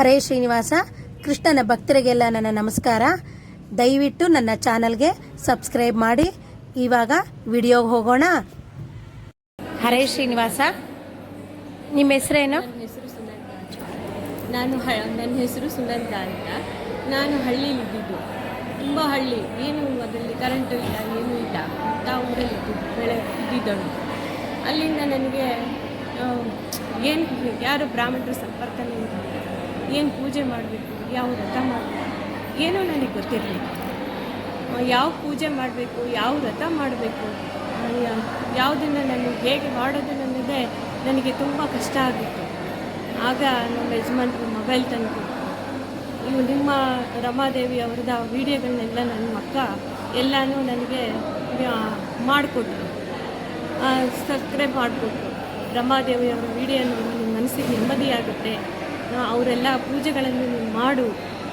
ಹರೇ ಶ್ರೀನಿವಾಸ, ಕೃಷ್ಣನ ಭಕ್ತರಿಗೆಲ್ಲ ನನ್ನ ನಮಸ್ಕಾರ. ದಯವಿಟ್ಟು ನನ್ನ ಚಾನಲ್ಗೆ ಸಬ್ಸ್ಕ್ರೈಬ್ ಮಾಡಿ. ಇವಾಗ ವಿಡಿಯೋಗೆ ಹೋಗೋಣ. ಹರೇ ಶ್ರೀನಿವಾಸ. ನಿಮ್ಮ ಹೆಸರೇನು? ಹೆಸರು ಸುನಂದ ನಾನು ಹ, ನನ್ನ ಹೆಸರು ಸುನಂದ ಅಂತ. ನಾನು ಹಳ್ಳಿಲಿದ್ದಿದ್ದು ತುಂಬ ಹಳ್ಳಿ. ಏನು ಅದರಲ್ಲಿ ಕರೆಂಟು ಇಲ್ಲ, ಏನೂ ಇಲ್ಲ. ಅಂತ ಊರಲ್ಲಿ ಇದ್ದಿದ್ದು, ಬೆಳೆ ಇದ್ದಿದ್ದಳು. ಅಲ್ಲಿಂದ ನನಗೆ ಏನು, ಯಾರು ಬ್ರಾಹ್ಮಣರು ಸಂಪರ್ಕನೇ ಏನು ಪೂಜೆ ಮಾಡಬೇಕು? ಯಾವ ವ್ರತ ಮಾಡಬೇಕು? ಏನೂ ನನಗೆ ಗೊತ್ತಿರಲಿಲ್ಲ. ಯಾವ ಪೂಜೆ ಮಾಡಬೇಕು? ಯಾವ ವ್ರತ ಮಾಡಬೇಕು? ಯಾವುದನ್ನು ನಾನು ಹೇಗೆ ಮಾಡೋದು ಅನ್ನೋದೇ ನನಗೆ ತುಂಬ ಕಷ್ಟ ಆಗಿತ್ತು. ಆಗ ನಮ್ಮ ಯಜಮಾನ್ರು ಮೊಬೈಲ್ ತಂದು ಇವು ನಿಮ್ಮ ರಮಾದೇವಿ ಅವ್ರದ್ದು ವೀಡಿಯೋಗಳನ್ನೆಲ್ಲ ನನ್ನ ಮಕ್ಕ ಎಲ್ಲನೂ ನನಗೆ ಮಾಡಿಕೊಟ್ರು. ಸಬ್ಸ್ಕ್ರೈಬ್ ಮಾಡಿಕೊಟ್ರು. ರಮಾದೇವಿ ಅವರ ವಿಡಿಯೋ ನೋಡಿ ನಿಮ್ಮ ಮನಸ್ಸಿಗೆ ನೆಮ್ಮದಿಯಾಗುತ್ತೆ ಅವರೆಲ್ಲ ಪೂಜೆಗಳನ್ನು ನೀನು ಮಾಡು.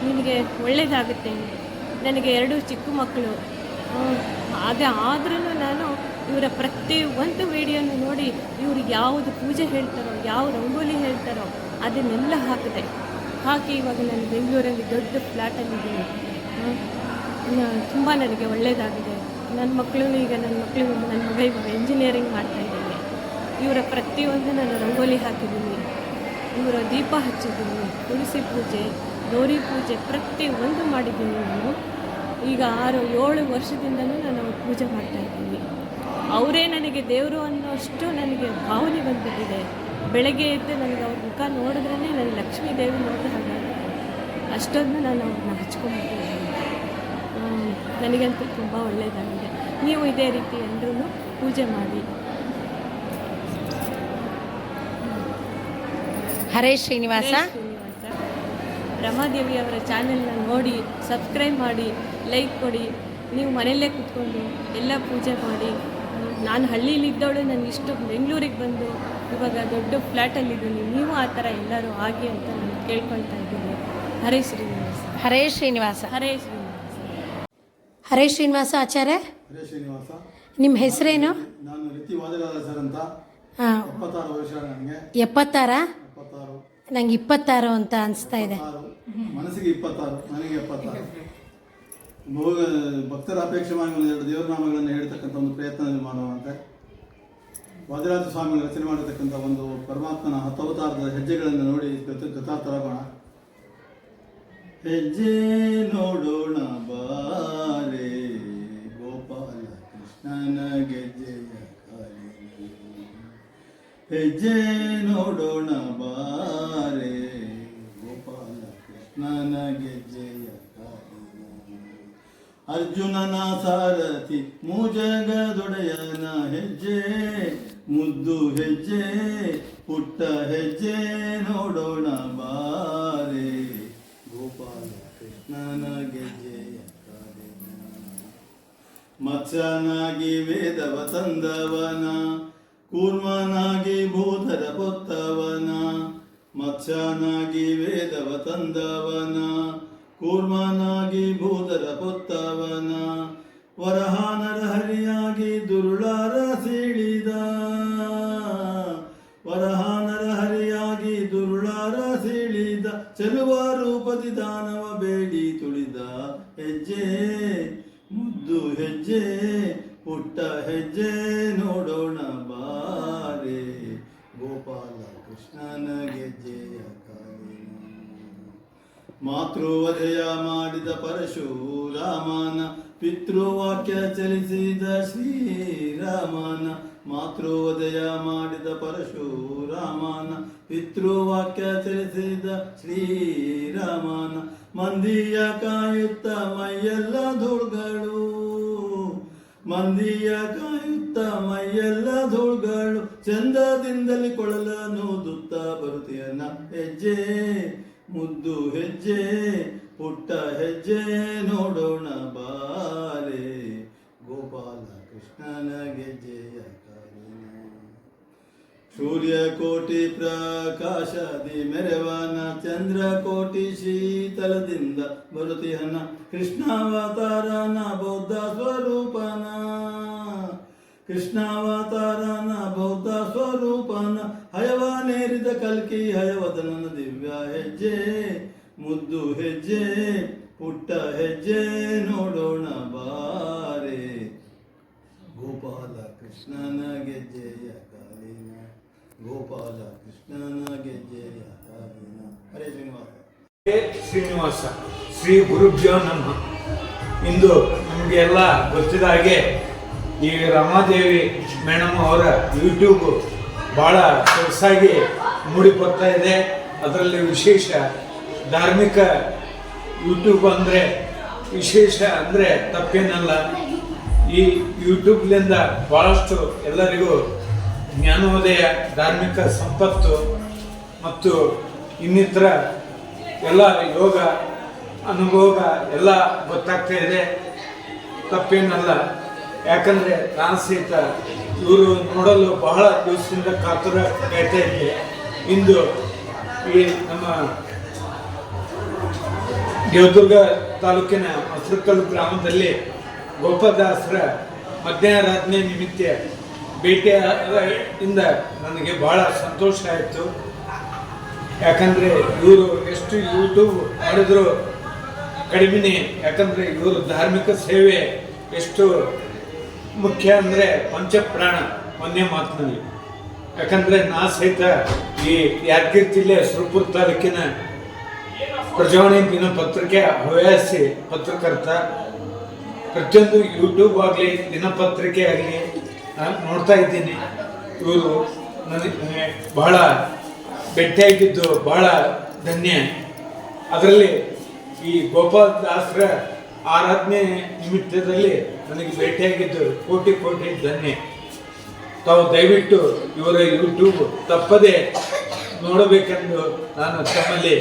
ನಿನಗೆ ಒಳ್ಳೆಯದಾಗುತ್ತೆ ನನಗೆ ಎರಡು ಚಿಕ್ಕ ಮಕ್ಕಳು. ಅದೇ ಆದ್ರೂ ನಾನು ಇವರ ಪ್ರತಿ ಒಂದು ವಿಡಿಯೋನು ನೋಡಿ ಇವರು ಯಾವುದು ಪೂಜೆ ಹೇಳ್ತಾರೋ ಯಾವ ರಂಗೋಲಿ ಹೇಳ್ತಾರೋ ಅದನ್ನೆಲ್ಲ ಹಾಕಿದೆ. ಹಾಕಿ ಇವಾಗ ನಾನು ಬೆಂಗಳೂರಲ್ಲಿ ದೊಡ್ಡ ಫ್ಲ್ಯಾಟಲ್ಲಿದ್ದೀನಿ ತುಂಬ ನನಗೆ ಒಳ್ಳೆಯದಾಗಿದೆ ನನ್ನ ಮಕ್ಕಳು ಈಗ ನನ್ನ ಮಕ್ಕಳು ನನ್ನ ಮಗ ಇವಾಗ ಇಂಜಿನಿಯರಿಂಗ್ ಮಾಡ್ತಾ ಇದ್ದೀನಿ ಇವರ ಪ್ರತಿಯೊಂದು ನಾನು ರಂಗೋಲಿ ಹಾಕಿದ್ದೀನಿ. ಇವರ ದೀಪ ಹಚ್ಚಿದ್ದೀನಿ, ತುಳಸಿ ಪೂಜೆ, ಗೌರಿ ಪೂಜೆ ಪ್ರತಿಯೊಂದು ಮಾಡಿದ್ದೀನಿ ನಾನು. ಈಗ ಆರು, ಏಳು ವರ್ಷದಿಂದಲೂ ನಾನು ಪೂಜೆ ಮಾಡ್ತಾ ಇದ್ದೀನಿ. ಅವರೇ ನನಗೆ ದೇವರು ಅನ್ನೋಷ್ಟು ನನಗೆ ಭಾವನೆ ಬಂದ್ಬಿಟ್ಟಿದೆ. ಬೆಳಗ್ಗೆ ಎದ್ದು ನನಗೆ ಅವ್ರ ಮುಖ ನೋಡಿದ್ರೇ ನನಗೆ ಲಕ್ಷ್ಮೀ ದೇವಿ ನೋಡಿದ ಹಾಗೆ ಅಷ್ಟೊಂದು ನಾನು ಅವ್ರನ್ನ ಹಚ್ಕೊಂಡ್ಬಿಟ್ಟಿದ್ದೀನಿ. ನನಗಂತೂ ತುಂಬ ಒಳ್ಳೆಯದಾಗಿದೆ ನೀವು ಇದೇ ರೀತಿ ಎಲ್ಲರೂ ಪೂಜೆ ಮಾಡಿ. ಹರೇ ಶ್ರೀನಿವಾಸ. ರಮಾದೇವಿ ಅವರ ಚಾನೆಲ್ನ ನೋಡಿ ಸಬ್ಸ್ಕ್ರೈಬ್ ಮಾಡಿ ಲೈಕ್ ಕೊಡಿ. ನೀವು ಮನೆಯಲ್ಲೇ ಕೂತ್ಕೊಂಡು ಎಲ್ಲ ಪೂಜೆ ಮಾಡಿ. ನಾನು ಹಳ್ಳಿಲಿದ್ದವಳು ನಾನು ಇಷ್ಟು ಬೆಂಗಳೂರಿಗೆ ಬಂದು ಇವಾಗ ದೊಡ್ಡ ಫ್ಲ್ಯಾಟಲ್ಲಿದ್ದೀನಿ. ನೀವು ಆ ಥರ ಎಲ್ಲರೂ ಆಗಿ ಅಂತ ನಾನು ಕೇಳ್ಕೊಳ್ತಾ ಇದ್ದೀನಿ. ಹರೇ ಶ್ರೀನಿವಾಸ. ಹರೇ ಶ್ರೀನಿವಾಸ. ಹರೇ ಶ್ರೀನಿವಾಸ. ಹರೇ ಶ್ರೀನಿವಾಸ ಆಚಾರ್ಯ. ಹರೇ ಶ್ರೀನಿವಾಸ. ನಿಮ್ಮ ಹೆಸರೇನು? ನಾನು ರೀತಿ ಸರ್ ಅಂತ. ಹಾಂ. ಎಪ್ಪತ್ತಾರು ವರ್ಷ ನನಗೆ. ಎಪ್ಪತ್ತಾರು? ನಂಗೆ ಇಪ್ಪತ್ತಾರು ಅಂತ ಅನಿಸ್ತಾ ಇದೆ. ಮನಸ್ಸಿಗೆ ಇಪ್ಪತ್ತಾರು ನನಗೆ ಎಪ್ಪತ್ತಾರು. ಭೋಗ, ಭಕ್ತರ ಅಪೇಕ್ಷೆ ಒಂದು ಎರಡು ದೇವರನಾಮಗಳನ್ನು ಹೇಳ್ತಕ್ಕಂಥ ಒಂದು ಪ್ರಯತ್ನದಲ್ಲಿ ಮಾಡುವಂತೆ ವಾದಿರಾಜ ಸ್ವಾಮಿಗಳು ರಚನೆ ಮಾಡಿರ್ತಕ್ಕಂಥ ಒಂದು ಪರಮಾತ್ಮನ ಹತ್ತವತಾರದ ಹೆಜ್ಜೆಗಳನ್ನು ನೋಡಿ ಗತ- ಗತಾರ್ಥರಾಗೋಣ. ಹೆಜ್ಜೆ ನೋಡೋಣ ಬಾರೆ, ಗೋಪಾಲ ಕೃಷ್ಣನ ಗೆಜ್ಜೆಯ. ಹೆಜ್ಜೆ ನೋಡೋಣ ಅರ್ಜುನನ ಸಾರಥಿ ಮೂಜಗದೊಡೆಯನ ಹೆಜ್ಜೆ, ಮುದ್ದು ಹೆಜ್ಜೆ, ಪುಟ್ಟ ಹೆಜ್ಜೆ ನೋಡೋಣ ಬಾರೆ ಗೋಪಾಲ ಕೃಷ್ಣನ ಮತ್ಸನಾಗಿ ಕಾಲಿನಲ್ಲಿ. ಮತ್ಸ್ಯನಾಗಿ ವೇದವ ತಂದವನ ಕೂರ್ಮನಾಗಿ ಭೂತರ ಪೊತ್ತವನ ಮತ್ಸನಾಗಿ ವೇದವ ತಂದವನ ಕೂರ್ಮನಾಗಿ ಭೂದರ ಪೊತ್ತವನ, ವರಹಾನರ ಹರಿಯಾಗಿ ದುರುಳಾರ ಸೀಳಿದ, ವರಹಾನರ ಹರಿಯಾಗಿ ದುರುಳಾರ ಸಿಳಿದ ಚೆಲುವ ರೂಪದಿ ದಾನವ ಬೇಡಿ ತುಳಿದ ಹೆಜ್ಜೆ, ಮುದ್ದು ಹೆಜ್ಜೆ, ಪುಟ್ಟ ಹೆಜ್ಜೆ ನೋಡೋಣ ಬಾರೆ. ಗೋಪಾಲ ಕೃಷ್ಣನ ಗೆಜ್ಜೆಯ ಕಾಲಿನ ಮಾತೃವಧೆಯ ಮಾಡಿದ ಪರಶುರಾಮನ ಪಿತೃವಾಕ್ಯ ಚಲಿಸಿದ ಶ್ರೀರಾಮನ ಮಾತೃವಧೆಯ ಮಾಡಿದ ಪರಶುರಾಮನ ಪಿತೃವಾಕ್ಯ ಚಲಿಸಿದ ಶ್ರೀರಾಮನ ಮಂದಿಯ ಕಾಯುತ್ತ ಮೈಯೆಲ್ಲ ಧೂಳ್ಗಳು. ಮಂದಿಯ ಕಾಯುತ್ತ ಮೈಯೆಲ್ಲ ಧೂಳ್ಗಳು. ಚಂದದಿಂದಲೇ ಕೊಳಲನು ದುತ್ತ ಬರುತ್ತೀಯನ್ನ ಹೆಜ್ಜೆ. ಮುದ್ದು ಹೆಜ್ಜೆ, ಪುಟ್ಟ ಹೆಜ್ಜೆ ನೋಡೋಣ ಬಾರೆ. ಗೋಪಾಲ ಕೃಷ್ಣನ ಗೆಜ್ಜೆಯ ಸೂರ್ಯ ಕೋಟಿ ಪ್ರಕಾಶದಿ ಮೆರವನ ಚಂದ್ರ ಕೋಟಿ ಶೀತಲದಿಂದ ಬರುತಿಹನ ಕೃಷ್ಣಾವತಾರನ ಬೌದ್ಧ ಸ್ವರೂಪನ. ಕೃಷ್ಣಾವತಾರನ ಬೌದ್ಧ ಸ್ವರೂಪನ ಹಯವ ನೇರಿದ ಕಲ್ಕಿ ಹಯವದನನ ದಿವ್ಯ ಹೆಜ್ಜೆ, ಮುದ್ದು ಹೆಜ್ಜೆ, ಪುಟ್ಟ ಹೆಜ್ಜೆ ನೋಡೋಣ ಬಾರೆ. ಗೋಪಾಲ ಕೃಷ್ಣನ ಗೆಜ್ಜೆಯ ಕಾಲಿನ, ಗೋಪಾಲ ಕೃಷ್ಣನ ಗೆಜ್ಜೆಯ ಕಾಲಿನ. ಹರೇ ಶ್ರೀನಿವಾಸ. ಶ್ರೀನಿವಾಸ, ಶ್ರೀ ಗುರುಭ್ಯೋ ನಮಃ. ಇಂದು ನಮಗೆಲ್ಲ ಗೊತ್ತಿದ ಹಾಗೆ ಈ ರಮಾದೇವಿ ಮೇಡಮ್ ಅವರ ಯೂಟ್ಯೂಬ್ ಭಾಳ ಸೊಗಸಾಗಿ ಮೂಡಿಕೊಡ್ತಾ ಇದೆ. ಅದರಲ್ಲಿ ವಿಶೇಷ ಧಾರ್ಮಿಕ ಯೂಟ್ಯೂಬ್ ಅಂದರೆ, ವಿಶೇಷ ಅಂದರೆ ತಪ್ಪೇನಲ್ಲ. ಈ ಯೂಟ್ಯೂಬ್ಲಿಂದ ಭಾಳಷ್ಟು ಎಲ್ಲರಿಗೂ ಜ್ಞಾನೋದಯ, ಧಾರ್ಮಿಕ ಸಂಪತ್ತು ಮತ್ತು ಇನ್ನಿತರ ಎಲ್ಲ ಯೋಗ, ಅನುಭೋಗ ಎಲ್ಲ ಗೊತ್ತಾಗ್ತಾ ಇದೆ. ತಪ್ಪೇನಲ್ಲ. ಯಾಕಂದರೆ ನಾನು ಸಹಿತ ಇವರು ನೋಡಲು ಬಹಳ ದಿವಸದಿಂದ ಕಾತುರ ಕಾಯ್ತಾ ಇದ್ದೆ ಇಂದು ಈ ನಮ್ಮ ದೇವದುರ್ಗ ತಾಲೂಕಿನ ಮಸರಕಲ್ಲು ಗ್ರಾಮದಲ್ಲಿ ಗೋಪದಾಸರ ಮಧ್ಯಾರಾಧನೆ ನಿಮಿತ್ತ ಭೇಟಿಯಿಂದ ನನಗೆ ಬಹಳ ಸಂತೋಷ ಆಯಿತು. ಯಾಕಂದರೆ ಇವರು ಎಷ್ಟು ಯೂಟ್ಯೂಬ್ ಮಾಡಿದ್ರು ಕಡಿಮೆನೇ. ಯಾಕಂದರೆ ಇವರು ಧಾರ್ಮಿಕ ಸೇವೆ ಎಷ್ಟು ಮುಖ್ಯ ಅಂದರೆ ಪಂಚಪ್ರಾಣ, ಒಂದೇ ಮಾತಿನಲ್ಲಿ. ಯಾಕಂದರೆ ನಾ ಸಹಿತ ಈ ಯಾದಗಿರಿ ಜಿಲ್ಲೆ ಸುರಪುರ ತಾಲೂಕಿನ ಪ್ರಜಾವಾಣಿ ದಿನಪತ್ರಿಕೆ ಹವ್ಯಾಸಿ ಪತ್ರಕರ್ತ. ಪ್ರತಿಯೊಂದು ಯೂಟ್ಯೂಬ್ ಆಗಲಿ, ದಿನಪತ್ರಿಕೆ ಆಗಲಿ ನೋಡ್ತಾ ಇದ್ದೀನಿ. ಇವರು ನನಗೆ ಬಹಳ ಭೇಟಿಯಾಗಿದ್ದು ಬಹಳ ಧನ್ಯ. ಅದರಲ್ಲಿ ಈ ಗೋಪಾಲ್ ದಾಸರ ಆರಾಧನೆ ನಿಮಿತ್ತದಲ್ಲಿ ನನಗೆ ಭೇಟಿಯಾಗಿದ್ದು ಕೋಟಿ ಕೋಟಿ ಧನ್ಯ. ತಾವು ದಯವಿಟ್ಟು ಇವರ ಯೂಟ್ಯೂಬ್ ತಪ್ಪದೆ ನೋಡಬೇಕೆಂದು ನಾನು ತಮ್ಮಲ್ಲಿ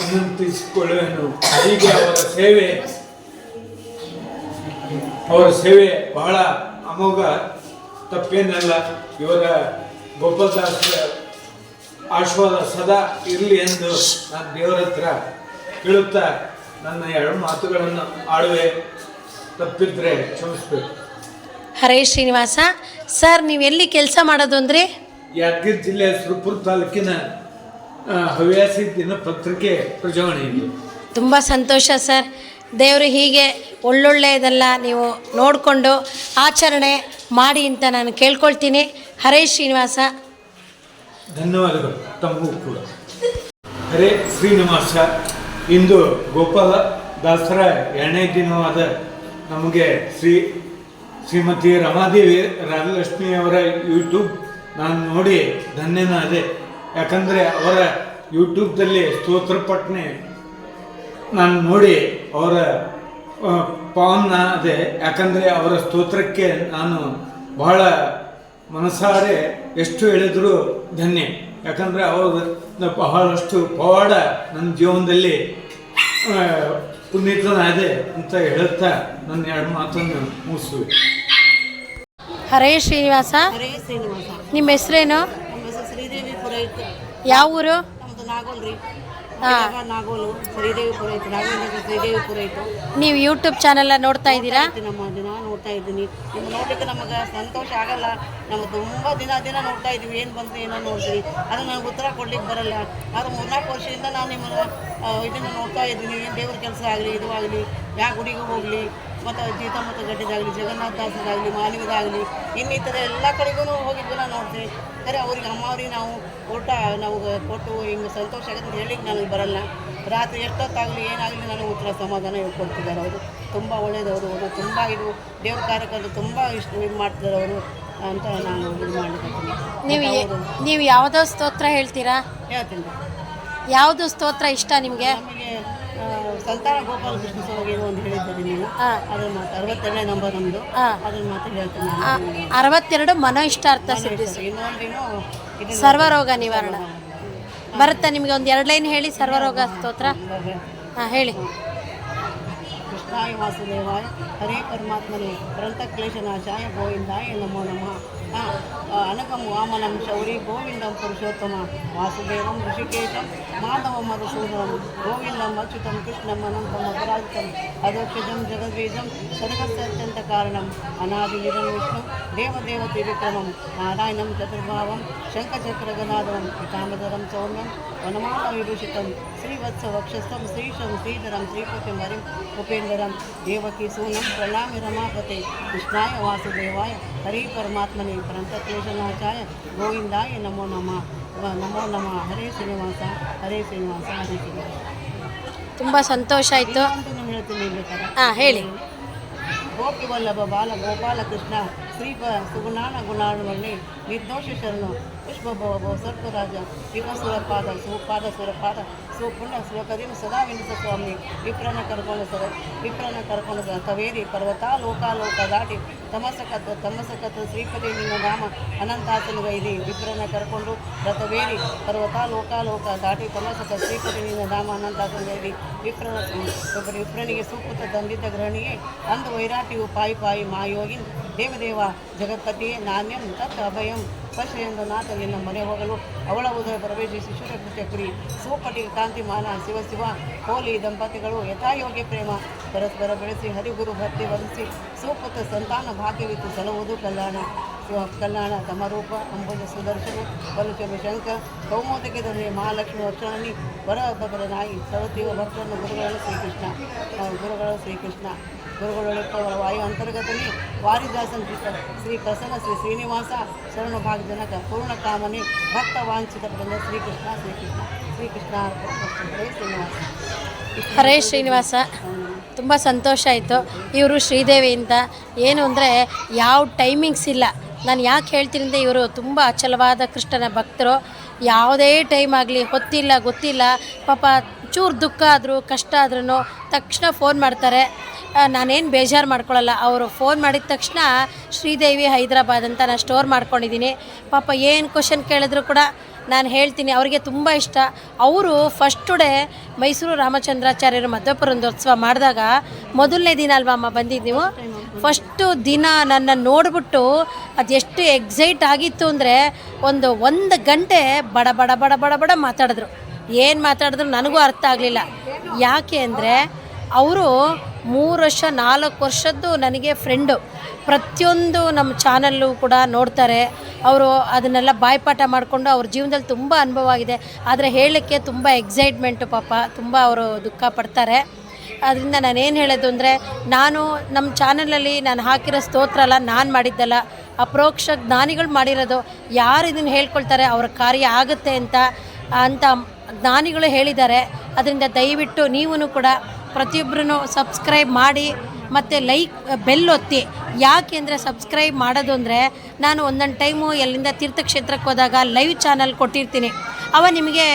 ವಿನಂತಿಸಿಕೊಳ್ಳುವೆನು. ಹೀಗೆ ಅವರ ಸೇವೆ ಅವರ ಸೇವೆ ಬಹಳ ಅಮೋಘ, ತಪ್ಪೇನಲ್ಲ. ಇವರ ಗೋಪಾಲದಾಸರ ಆಶೀರ್ವಾದ ಸದಾ ಇರಲಿ ಎಂದು ನಾನು ದೇವರ ಹತ್ರ ಕೇಳುತ್ತಾ ನನ್ನ ಎರಡು ಮಾತುಗಳನ್ನು ಆಡುವೆ ತಪ್ಪಿದ್ರೆ ಕ್ಷಮಿಸ್ಬೇಕು. ಹರೇ ಶ್ರೀನಿವಾಸ ಸರ್ ನೀವು ಎಲ್ಲಿ ಕೆಲಸ ಮಾಡೋದು ಅಂದರೆ? ಯಾದಗಿರಿ ಜಿಲ್ಲೆ ಸುರಪುರ ತಾಲೂಕಿನ ಹವ್ಯಾಸಿ ದಿನಪತ್ರಿಕೆ ಪ್ರಜಾವಾಣಿಯಲ್ಲಿ. ತುಂಬ ಸಂತೋಷ ಸರ್. ದೇವರು ಹೀಗೆ ಒಳ್ಳೊಳ್ಳೆಯದೆಲ್ಲ ನೀವು ನೋಡಿಕೊಂಡು ಆಚರಣೆ ಮಾಡಿ ಅಂತ ನಾನು ಕೇಳ್ಕೊಳ್ತೀನಿ. ಹರೇ ಶ್ರೀನಿವಾಸ. ಧನ್ಯವಾದಗಳು ತಮಗೂ ಕೂಡ. ಹರೇ ಶ್ರೀನಿವಾಸ. ಇಂದು ಗೋಪಾಲ ದಾಸರ ಎರಡನೇ ದಿನವಾದ ನಮಗೆ ಶ್ರೀ ಶ್ರೀಮತಿ ರಮಾದೇವಿ ರಾಜಲಕ್ಷ್ಮಿಯವರ ಯೂಟ್ಯೂಬ್ ನಾನು ನೋಡಿ ಧನ್ಯನಾದೆ ಯಾಕಂದರೆ ಅವರ ಯೂಟ್ಯೂಬ್ದಲ್ಲಿ ಸ್ತೋತ್ರ ಪಠನೆ ನಾನು ನೋಡಿ ಅವರ ಪಾವನ್ನ ಪಾವನ ಅದೇ. ಯಾಕಂದರೆ ಅವರ ಸ್ತೋತ್ರಕ್ಕೆ ನಾನು ಬಹಳ ಮನಸಾರೆ ಎಷ್ಟು ಹೇಳಿದರೂ ಧನ್ಯ. ಯಾಕಂದರೆ ಅವರು ಬಹಳಷ್ಟು ಪವಾಡ ನನ್ನ ಜೀವನದಲ್ಲಿ ಪುನೀತನಾದೆ ಅಂತ ಹೇಳುತ್ತಾ ನನ್ನ ಎರಡು ಮಾತನ್ನು ಮುಗಿಸುವೆ ಹರೇ ಶ್ರೀನಿವಾಸ. ಹರೇ ಶ್ರೀನಿವಾಸ. ನಿಮ್ಮ ಹೆಸರೇನು? ಯಾವ ಊರು? ನಾಗೋಲ್ ಶ್ರೀದೇವಿ ಪುರೋಹಿತ್ ರಾಘವೇಂದ್ರ ಶ್ರೀದೇವಿ ಪುರೋಹಿತ್ ನೀವು ಯೂಟ್ಯೂಬ್ ಚಾನೆಲ್ ನೋಡ್ತಾ ಇದ್ದೀರಾ? ನಮ್ಮ ದಿನ ನೋಡ್ತಾ ಇದ್ದೀನಿ. ನಿಮ್ಮ ನೋಡ್ಲಿಕ್ಕೆ ನಮಗೆ ಸಂತೋಷ ಆಗಲ್ಲ. ನಾವು ತುಂಬ ದಿನ ದಿನ ನೋಡ್ತಾ ಇದ್ದೀವಿ. ಏನು ಬಂತು ಏನೋ ನೋಡ್ತೀವಿ. ಅದು ನನಗೆ ಉತ್ತರ ಕೊಡ್ಲಿಕ್ಕೆ ಬರಲ್ಲ. ಆದ್ರೆ ಮೂರ್ನಾಲ್ಕು ವರ್ಷದಿಂದ ನಾನು ನಿಮ್ಮನ್ನ ಇದನ್ನು ನೋಡ್ತಾ ಇದ್ದೀನಿ. ಏನು ದೇವ್ರ ಕೆಲಸ ಆಗಲಿ ಇದು ಆಗಲಿ ಯಾವ ಗುಡಿಗೂ ಹೋಗಲಿ ಮತ್ತು ಜೀತ ಮತ್ತು ಗಡ್ಡಿದಾಗಲಿ ಜಗನ್ನಾಥ ದಾಸದಾಗಲಿ ಮಾಲಿಗದಾಗಲಿ ಇನ್ನಿತರ ಎಲ್ಲ ಕಡೆಗೂ ಹೋಗಿದ್ದು ನಾನು ನೋಡ್ತೀನಿ. ಖರೆ ಅವ್ರಿಗೆ ಅಮ್ಮವ್ರಿಗೆ ನಾವು ಊಟ ನಾವು ಕೊಟ್ಟು ಹಿಂಗೆ ಸಂತೋಷ ಆಗುತ್ತೆ ಹೇಳಿಕ್ಕೆ ನನಗೆ ಬರಲ್ಲ. ರಾತ್ರಿ ಎಷ್ಟೊತ್ತಾಗಲಿ ಏನಾಗಲಿ ನನಗೆ ಉತ್ತರ ಸಮಾಧಾನ ಹೇಳ್ಕೊಡ್ತಿದ್ದಾರೆ ಅವರು. ತುಂಬ ಒಳ್ಳೆಯದವರು ಅವರು ತುಂಬ ಇದು ದೇವ್ರ ಕಾರ್ಯಕ್ರಮ ತುಂಬ ಇಷ್ಟ ಇದು ಮಾಡ್ತಿದ್ದಾರೆ ಅವರು ಅಂತ ನಾನು ಇದು ಮಾಡ್ತೀನಿ ನೀವು ನೀವು ಯಾವುದೋ ಸ್ತೋತ್ರ ಹೇಳ್ತೀರಾ? ಹೇಳ್ತೀನಿ. ಯಾವುದು ಸ್ತೋತ್ರ ಇಷ್ಟ ನಿಮಗೆ? ನಮಗೆ ಸಂತಾನ ಗೋಪಾಲಕೃಷ್ಣ ಸ್ವಾಮಿ ಒಂದು ಹೇಳಿದ್ದೀರಿ ನೀವು. ಅದನ್ನ ಮಾತು ಅರವತ್ತೆರಡನೇ ನಂಬರ್ ನಮ್ಮದು ಹಾ. ಅದನ್ನ ಮಾತು ಹೇಳ್ತೀನಿ ಅರವತ್ತೆರಡು ಮನೋ ಇಷ್ಟಾರ್ಥ ಸಿದ್ಧ ಇನ್ನೊಂದೇನು ಸರ್ವರೋಗ ನಿವಾರಣ. ಬರುತ್ತಾ ನಿಮಗೆ ಒಂದು ಎರಡು ಲೈನ್ ಹೇಳಿ ಸರ್ವರೋಗ ಸ್ತೋತ್ರ? ಹಾಂ ಹೇಳಿ. ಕೃಷ್ಣಾಯ ವಾಸುದೇವಾಯ ಹರೇ ಪರಮಾತ್ಮನೇ ಗ್ರಂಥ ಕ್ಲೇಶನಾಶಾಯ ಗೋವಿಂದಾಯ ನಮೋ ನಮಃ. అనకం వామనం శౌరి గోవిందం పురుషోత్తమ వాసుదేవం ఋషికేశం మాధవ మధుసూదనం గోవిందం అచ్యుతం కృష్ణం అనంతం అపరాజితం అదోక్షజం జగద్వీజం సర్వస్యత్యంత కారణం అనాది నిరం విష్ణు దేవదేవ విక్రమం నారాయణం చతుర్భావం శంఖచక్రగనాథం పితామధరం సౌమ్యం వనమాన విభూషితం శ్రీవత్స వక్షస్థం శ్రీశం శ్రీధరం శ్రీపతి హరిం ఉపేంద్రం దేవకీ సూనం ప్రణామి రమాపతి కృష్ణాయ వాసుదేవాయ ಹರಿ ಪರಮಾತ್ಮನೆ ಪರಂತಕ್ಲೇಶನಾಚಾಯ ಗೋವಿಂದಾಯ ನಮೋ ನಮಃ ನಮೋ ನಮಃ ಹರೇ ಶ್ರೀನಿವಾಸ ಹರೇ ಶ್ರೀನಿವಾಸ ಹರೇ ಶ್ರೀನಿವಾಸ. ತುಂಬ ಸಂತೋಷ ಆಯಿತು. ಹೇಳ್ತೀನಿ ಬೇಕಾದ್ರೆ ಹಾಂ ಹೇಳಿ. ಗೋಪಿ ವಲ್ಲಭ ಬಾಲ ಗೋಪಾಲ ಶ್ರೀಪ ಸುಗುಣಾನ ಗುಣಾಣುವಲ್ಲಿ ನಿರ್ದೋಷ ಶರಣು, ಪುಷ್ಪಭವ ಭವ ಭವ ಸರ್ಪರಾಜ ಶಿವ ಸುರಪಾದ ಸುಪಾದ ಸುರಪಾದ ಸುಪುಣ್ಯ ಸುರಕದಿನ ಸದಾ ವಿನಿತ ಸ್ವಾಮಿ, ವಿಪ್ರನ ಕರ್ಕೊಂಡು ಸರ, ವಿಪ್ರನ ಕರ್ಕೊಂಡು ಸರ, ತವೇರಿ ಪರ್ವತ ಲೋಕಾಲೋಕ ದಾಟಿ ತಮಸಕತ್ವ ತಮಸಕತ್ವ ಶ್ರೀಪತಿ ನಿನ್ನ ನಾಮ ಅನಂತಾಸನಗೈದಿ ವಿಪ್ರನ ಕರ್ಕೊಂಡು ರಥವೇರಿ ಪರ್ವತ ಲೋಕಾಲೋಕ ದಾಟಿ, ತಮಸಕ ಶ್ರೀಪತಿ ನಿನ್ನ ನಾಮ ಅನಂತಾಸನಗೈದಿ ವಿಪ್ರನ ಒಬ್ಬರು ವಿಪ್ರನಿಗೆ ಸೂಕ್ತ ದಂಡಿತ ಗ್ರಹಣಿಗೆ ಅಂದು ವೈರಾಟಿಯು ಪಾಯಿ ಪಾಯಿ ಮಾಯೋಗಿನ್ ದೇವದೇವ ಜಗತ್ಪತಿ ನಾಣ್ಯಂ ತತ್ ಅಭಯಂ. ಸ್ಪರ್ಶೆಂದು ನಾಥ ನಿನ್ನ ಮನೆ ಹೋಗಲು ಅವಳ ಉದಯ ಪ್ರವೇಶಿಸಿ ಶೂರಕೃತ್ಯ ಕುರಿ. ಸೂಪಟಿ ಕಾಂತಿಮಾನ ಶಿವ ಶಿವ. ಹೋಲಿ ದಂಪತಿಗಳು ಯಥಾಯೋಗ್ಯ ಪ್ರೇಮ. ಪರಸ್ಪರ ಬೆಳೆಸಿ ಹರಿಗುರು ಭಕ್ತಿ ವಹಿಸಿ ಸೂಪತ ಸಂತಾನ ಭಾಗ್ಯವಿತ್ತು ಸಲುವುದು ಕಲ್ಯಾಣ. ಕಲ್ಯಾಣ ಸಮರೂಪ ಅಂಬುಜ ಸುದರ್ಶನ. ಬಲುಚಲು ಶಂಕ ಕೌಮೋದಕ್ಕೆ ತಂದೆ ಮಹಾಲಕ್ಷ್ಮಿ ವರ್ಷಣಿ ವರ ನಾಯಿ ಸವತಿವ ಭಕ್ತರನ್ನು ಗುರುಗಳು ಶ್ರೀಕೃಷ್ಣ. ಗುರುಗಳು ಶ್ರೀಕೃಷ್ಣ. ವಾಯು ಅಂತರ್ಗತನಿ ವಾರಿದಾಸನ್ ಶ್ರೀ ಪ್ರಸನ್ನ ಶ್ರೀ ಶ್ರೀನಿವಾಸ ಶರಣ ಭಾಗ ಜನಕ ಪೂರ್ಣ ಕಾಮನೆ ಭಕ್ತ ವಾಂಚಿತ ಬೃಂದ ಶ್ರೀಕೃಷ್ಣ ಶ್ರೀಕೃಷ್ಣ ಶ್ರೀಕೃಷ್ಣ ಶ್ರೀನಿವಾಸ. ಹರೇ ಶ್ರೀನಿವಾಸ. ತುಂಬ ಸಂತೋಷ ಆಯಿತು. ಇವರು ಶ್ರೀದೇವಿ ಅಂತ ಏನು ಅಂದರೆ ಯಾವ ಟೈಮಿಂಗ್ಸ್ ಇಲ್ಲ. ನಾನು ಯಾಕೆ ಹೇಳ್ತೀನಿ ಅಂದರೆ ಇವರು ತುಂಬ ಅಚಲವಾದ ಕೃಷ್ಣನ ಭಕ್ತರು. ಯಾವುದೇ ಟೈಮ್ ಆಗಲಿ, ಹೊತ್ತಿಲ್ಲ, ಗೊತ್ತಿಲ್ಲ, ಪಾಪ ಚೂರು ದುಃಖ ಆದರೂ, ಕಷ್ಟ ಆದ್ರೂ ತಕ್ಷಣ ಫೋನ್ ಮಾಡ್ತಾರೆ. ನಾನೇನು ಬೇಜಾರು ಮಾಡ್ಕೊಳ್ಳಲ್ಲ ಅವರು ಫೋನ್ ಮಾಡಿದ ತಕ್ಷಣ ಶ್ರೀದೇವಿ ಹೈದರಾಬಾದ್ ಅಂತ ನಾನು ಸ್ಟೋರ್ ಮಾಡ್ಕೊಂಡಿದ್ದೀನಿ. ಪಾಪ ಏನು ಕ್ವಶನ್ ಕೇಳಿದ್ರು ಕೂಡ ನಾನು ಹೇಳ್ತೀನಿ, ಅವರಿಗೆ ತುಂಬ ಇಷ್ಟ. ಅವರು ಫಸ್ಟ್ ಡೇ ಮೈಸೂರು ರಾಮಚಂದ್ರಾಚಾರ್ಯರು ಮಧ್ವಪುರಂದೋತ್ಸವ ಮಾಡಿದಾಗ ಮೊದಲನೇ ದಿನ ಅಲ್ವಾ ಅಮ್ಮ ಬಂದಿದ್ದು ಫಸ್ಟು ದಿನ ನನ್ನ ನೋಡಿಬಿಟ್ಟು ಅದೆಷ್ಟು ಎಕ್ಸೈಟ್ ಆಗಿತ್ತು ಅಂದರೆ ಒಂದು ಒಂದು ಗಂಟೆ ಬಡ ಬಡ ಬಡ ಬಡ ಬಡ ಮಾತಾಡಿದ್ರು. ಏನು ಮಾತಾಡಿದ್ರು ನನಗೂ ಅರ್ಥ ಆಗಲಿಲ್ಲ. ಯಾಕೆ ಅಂದರೆ ಅವರು ಮೂರು ವರ್ಷ, ನಾಲ್ಕು ವರ್ಷದ್ದು ನನಗೆ ಫ್ರೆಂಡು ಪ್ರತಿಯೊಂದು ನಮ್ಮ ಚಾನಲ್ಲು ಕೂಡ ನೋಡ್ತಾರೆ. ಅವರು ಅದನ್ನೆಲ್ಲ ಬಾಯ್ಪಾಠ ಮಾಡಿಕೊಂಡು ಅವ್ರ ಜೀವನದಲ್ಲಿ ತುಂಬ ಅನುಭವ ಆಗಿದೆ. ಆದರೆ ಹೇಳಕ್ಕೆ ತುಂಬ ಎಕ್ಸೈಟ್ಮೆಂಟು ಪಾಪ. ತುಂಬ ಅವರು ದುಃಖ ಪಡ್ತಾರೆ. ಅದರಿಂದ ನಾನೇನು ಹೇಳೋದು ಅಂದರೆ, ನಾನು ನಮ್ಮ ಚಾನಲಲ್ಲಿ ನಾನು ಹಾಕಿರೋ ಸ್ತೋತ್ರ ಎಲ್ಲ ನಾನು ಮಾಡಿದ್ದಲ್ಲ ಅಪ್ರೋಕ್ಷ ಜ್ಞಾನಿಗಳು ಮಾಡಿರೋದು, ಯಾರು ಇದನ್ನು ಹೇಳ್ಕೊಳ್ತಾರೆ, ಅವರ ಕಾರ್ಯ ಆಗುತ್ತೆ ಅಂತ ಅಂತ ಜ್ಞಾನಿಗಳು ಹೇಳಿದ್ದಾರೆ. ಅದರಿಂದ ದಯವಿಟ್ಟು ನೀವೂ ಕೂಡ ಪ್ರತಿಯೊಬ್ಬರೂ ಸಬ್ಸ್ಕ್ರೈಬ್ ಮಾಡಿ, ಮತ್ತು ಲೈಕ್, ಬೆಲ್ ಒತ್ತಿ. ಯಾಕೆ ಅಂದರೆ ಸಬ್ಸ್ಕ್ರೈಬ್ ಮಾಡೋದು ಅಂದರೆ, ನಾನು ಒಂದೊಂದು ಟೈಮು ಎಲ್ಲಿಂದ ತೀರ್ಥಕ್ಷೇತ್ರಕ್ಕೆ ಹೋದಾಗ ಲೈವ್ ಚಾನಲ್ ಕೊಟ್ಟಿರ್ತೀನಿ. ಅವ ನಿಮಗೆ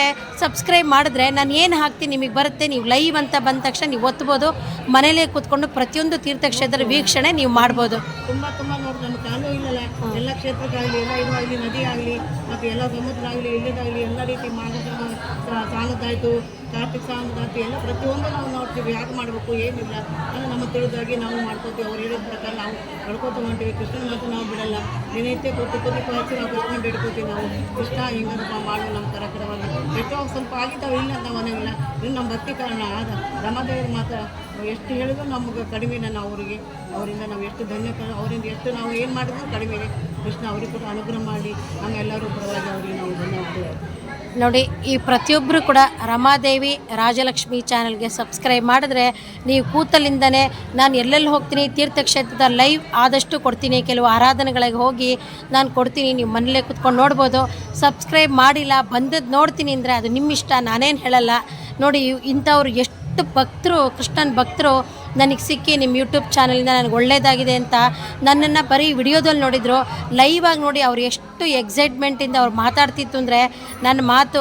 ಸಬ್ಸ್ಕ್ರೈಬ್ ಮಾಡಿದ್ರೆ ನಾನು ಏನು ಹಾಕ್ತೀನಿ ನಿಮಗೆ ಬರುತ್ತೆ ನೀವು ಲೈವ್ ಅಂತ ಬಂದ ತಕ್ಷಣ ನೀವು ಒತ್ಬೋದು. ಮನೇಲೇ ಕೂತ್ಕೊಂಡು ಪ್ರತಿಯೊಂದು ತೀರ್ಥಕ್ಷೇತ್ರ ವೀಕ್ಷಣೆ ನೀವು ಮಾಡ್ಬೋದು. ತುಂಬ ತುಂಬ ನೋಡಿದ್ರೆ ನಮ್ಮ ಕಾಲು ಇಲ್ಲಲ್ಲ. ಎಲ್ಲ ಕ್ಷೇತ್ರಕ್ಕಾಗಲಿ ಎಲ್ಲ ಇದು ಆಗಲಿ ನದಿ ಆಗಲಿ ಮತ್ತು ಎಲ್ಲ ಸಮುದ್ರ ಆಗಲಿ ಇಲ್ಲದಾಗಲಿ ಎಲ್ಲ ರೀತಿ ಮಾರ್ಗಕ್ರಮ ಸಾಲದಾಯಿತು ಕಾರ್ತಿಕ ಸಾಲದಾಯ್ತು ಎಲ್ಲ ಪ್ರತಿಯೊಂದು ನಾವು ನೋಡ್ತೀವಿ. ಯಾಕೆ ಮಾಡಬೇಕು, ಏನಿಲ್ಲ. ಅದು ನಮ್ಮ ತಿಳಿದಾಗಿ ನಾವು ಮಾಡ್ಕೋತೀವಿ. ಅವ್ರು ಹೇಳಿದ ಪ್ರಕಾರ ನಾವು ಕಳ್ಕೊತ ಹೊಂಟೀವಿ. ಕೃಷ್ಣನ ಮಾತು ನಾವು ಬಿಡಲ್ಲ. ದಿನನಿತ್ಯ ಕೊಟ್ಟು ಕೊಟ್ಟು ಹಚ್ಚಿ ನಾವು ಕೃಷ್ಣ ಬೇಡ್ಕೋತೀವಿ ನಾವು. ಕೃಷ್ಣ ಹಿಂಗಪ್ಪ ಮಾಡು ನಮ್ಮ ಕರಕರವಾಗಿ ಎಷ್ಟೋ ಸ್ವಲ್ಪ ಆಗಿದ್ದಾವೆ ಇಲ್ಲ ಅಂತ ಮನೆಗಿಲ್ಲ ಇನ್ನು ನಮ್ಮ ಭಕ್ತಿ ಕಾರಣ ಆದ ರಮದೇವರು ಮಾತ್ರ ಎಷ್ಟು ಹೇಳಿದ್ರು ನಮ್ಗೆ ಕಡಿಮೆನ ನಾವು ಅವರಿಗೆ. ಅವರಿಂದ ನಾವು ಎಷ್ಟು ಧನ್ಯ ಅವರಿಂದ ಎಷ್ಟು ನಾವು ಏನು ಮಾಡಿದ್ರು ಕಡಿಮೆ ಕೃಷ್ಣ ಅವ್ರಿಗೆ ಕೂಡ ಅನುಗ್ರಹ ಮಾಡಿ. ನಮ್ಮೆಲ್ಲರೂ ಪರವಾಗಿ ಅವರಿಗೆ ನಾವು ಧನ್ಯವಾದ ನೋಡಿ, ಈ ಪ್ರತಿಯೊಬ್ಬರು ಕೂಡ ರಮಾದೇವಿ ರಾಜಲಕ್ಷ್ಮಿ ಚಾನಲ್ಗೆ ಸಬ್ಸ್ಕ್ರೈಬ್ ಮಾಡಿದ್ರೆ ನೀವು ಕೂತಲಿಂದನೇ ನಾನು ಎಲ್ಲೆಲ್ಲಿ ಹೋಗ್ತೀನಿ, ತೀರ್ಥಕ್ಷೇತ್ರದ ಲೈವ್ ಆದಷ್ಟು ಕೊಡ್ತೀನಿ, ಕೆಲವು ಆರಾಧನೆಗಳಿಗೆ ಹೋಗಿ ನಾನು ಕೊಡ್ತೀನಿ, ನೀವು ಮನೇಲೇ ಕೂತ್ಕೊಂಡು ನೋಡ್ಬೋದು. ಸಬ್ಸ್ಕ್ರೈಬ್ ಮಾಡಿಲ್ಲ, ಬಂದದ್ದು ನೋಡ್ತೀನಿ ಅಂದರೆ ಅದು ನಿಮ್ಮ ಇಷ್ಟ ನಾನೇನು ಹೇಳಲ್ಲ. ನೋಡಿ, ಇಂಥವ್ರು ಎಷ್ಟು ಭಕ್ತರು, ಕೃಷ್ಣನ ಭಕ್ತರು ನನಗೆ ಸಿಕ್ಕಿ ನಿಮ್ಮ ಯೂಟ್ಯೂಬ್ ಚಾನಲಿಂದ ನನಗೆ ಒಳ್ಳೆಯದಾಗಿದೆ ಅಂತ ನನ್ನನ್ನು ಬರೀ ವಿಡಿಯೋದಲ್ಲಿ ನೋಡಿದರು ಲೈವ್ ಆಗಿ ನೋಡಿ ಅವ್ರು ಎಷ್ಟು ಎಕ್ಸೈಟ್ಮೆಂಟಿಂದ ಅವ್ರು ಮಾತಾಡ್ತಿತ್ತು ಅಂದರೆ ನನ್ನ ಮಾತು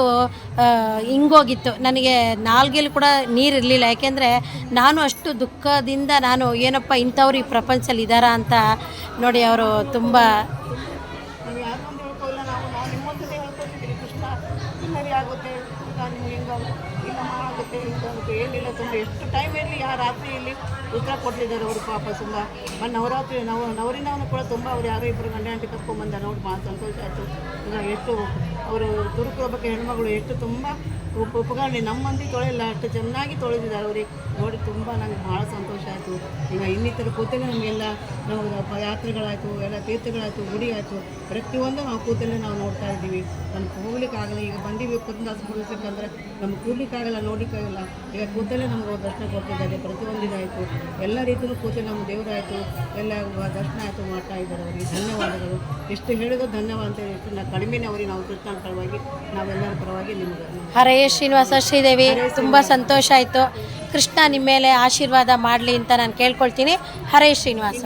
ಹಿಂಗೋಗಿತ್ತು ನನಗೆ ನಾಲ್ಗೆಲ್ಲಿ ಕೂಡ ನೀರಿರಲಿಲ್ಲ ಯಾಕೆಂದರೆ ನಾನು ಅಷ್ಟು ದುಃಖದಿಂದ ನಾನು ಏನಪ್ಪ ಇಂಥವ್ರು ಈ ಪ್ರಪಂಚದಲ್ಲಿ ಇದ್ದಾರಾ ಅಂತ ನೋಡಿ ಅವರು ತುಂಬ ರಾತ್ರಿ ಇಲ್ಲಿ ಉತ್ತರ ಕೊಟ್ಟಿದ್ದಾರೆ ಅವರು ಪಾಪ ತುಂಬ ಮತ್ತು ನವರಾತ್ರಿ, ನವ ನವರಿನವನು ಕೂಡ ತುಂಬ ಅವ್ರು ಯಾರೋ ಇಬ್ಬರು ಗಂಡ ಹೆಂಡತಿ ಕರ್ಕೊಂಬಂದ ನೋಡಿ ಭಾಳ ಸಂತೋಷ ಆಯಿತು. ಈಗ ಎಷ್ಟು ಅವರು ತುರುಕು ಬಗ್ಗೆ ಹೆಣ್ಮಗಳು ಎಷ್ಟು ತುಂಬ ಉಪ ಉಪಕರಣ. ನಮ್ಮ ಮಂದಿ ತೊಳೆಯಲ್ಲ, ಅಷ್ಟು ಚೆನ್ನಾಗಿ ತೊಳೆದಿದ್ದಾರೆ ಅವ್ರಿಗೆ ನೋಡಿ, ತುಂಬ ನಂಗೆ ಭಾಳ ಸಂತೋಷ ಆಯಿತು. ಈಗ ಇನ್ನಿತರ ಕೂತಲ್ಲೇ ನಮಗೆಲ್ಲ ನಾವು ಯಾತ್ರೆಗಳಾಯಿತು, ಎಲ್ಲ ತೀರ್ಥಗಳಾಯಿತು, ಗುಡಿ ಆಯಿತು. ಪ್ರತಿಯೊಂದು ನಾವು ಕೂತಲ್ಲೇ ನಾವು ನೋಡ್ತಾ ಇದ್ದೀವಿ. ನಮ್ಗೆ ಕೂಗ್ಲಿಕ್ಕಾಗಲ್ಲ ಈಗ ಬಂದಿವಿ ಪದ್ಮದಾಸ ಪ್ರದೇಶಕ್ಕಂದ್ರೆ ನಮ್ಗೆ ಕೂಡ್ಲಿಕ್ಕಾಗಲ್ಲ, ನೋಡ್ಲಿಕ್ಕಾಗಲ್ಲ. ಈಗ ಕೂತಲ್ಲೇ ನಮ್ಗೆ ದರ್ಶನ ಕೊಡ್ತಿದ್ದಾರೆ ಪ್ರತಿಯೊಂದು ಇದಾಯಿತು ಎಲ್ಲ ರೀತಿಯೂ ಕೂತಲ್ಲಿ ನಮ್ಮ ದೇವರಾಯಿತು ಎಲ್ಲ ದರ್ಶನ ಆಯಿತು ಮಾಡ್ತಾ ಇದ್ದಾರೆ ಅವರಿಗೆ ಧನ್ಯವಾದಗಳು. ಎಷ್ಟು ಹೇಳಿದ್ರು ಧನ್ಯವಾದ ಅಂತ ಎಷ್ಟು ನಾ ಕಡಿಮೆನೇ ಅವ್ರಿಗೆ ನಾವು ಕೃಷ್ಣನ ಹರೇ ಶ್ರೀನಿವಾಸ ಶ್ರೀದೇವಿ ತುಂಬ ಸಂತೋಷ ಆಯಿತು. ಕೃಷ್ಣ ನಿಮ್ಮ ಮೇಲೆ ಆಶೀರ್ವಾದ ಮಾಡಲಿ ಅಂತ ನಾನು ಕೇಳ್ಕೊಳ್ತೀನಿ. ಹರೇ ಶ್ರೀನಿವಾಸ.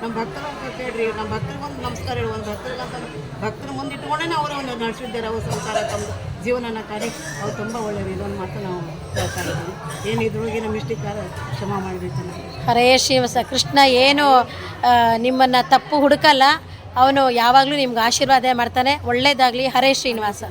ನಮ್ಮ ಭಕ್ತರು ಕೇಳ್ರಿ ನಮ್ಮ ಭಕ್ತರಿಗೊಂದು ನಮಸ್ಕಾರ ಹೇಳಿ, ಒಂದು ಭಕ್ತರಿಗಂತ ಭಕ್ತರ ಮುಂದೆ ಇಟ್ಕೊಂಡೇ ಅವರು ಒಂದು ನಡೆಸಿದ್ದಾರೆ, ಅವ್ರ ಸಂಸಾರ ತಮ್ಮ ಜೀವನನ ಕಾಡಿ ಅವ್ರು ತುಂಬ ಒಳ್ಳೆಯದು ಇದೊಂದು ಮಾತು ನಾವು ಕೇಳ್ತಾ ಇದ್ದೀವಿ. ಏನು ಇದ್ರೊಳಗೆ ನಮ್ಮ ಇಷ್ಟಕ್ಕಾರ ಕ್ಷಮ ಮಾಡಬೇಕು ಹರೇ ಶ್ರೀನಿವಾಸ ಕೃಷ್ಣ ಏನು ನಿಮ್ಮನ್ನು ತಪ್ಪು ಹುಡುಕಲ್ಲ, ಅವನು ಯಾವಾಗಲೂ ನಿಮ್ಗೆ ಆಶೀರ್ವಾದ ಮಾಡ್ತಾನೆ, ಒಳ್ಳೇದಾಗಲಿ. ಹರೇ ಶ್ರೀನಿವಾಸ.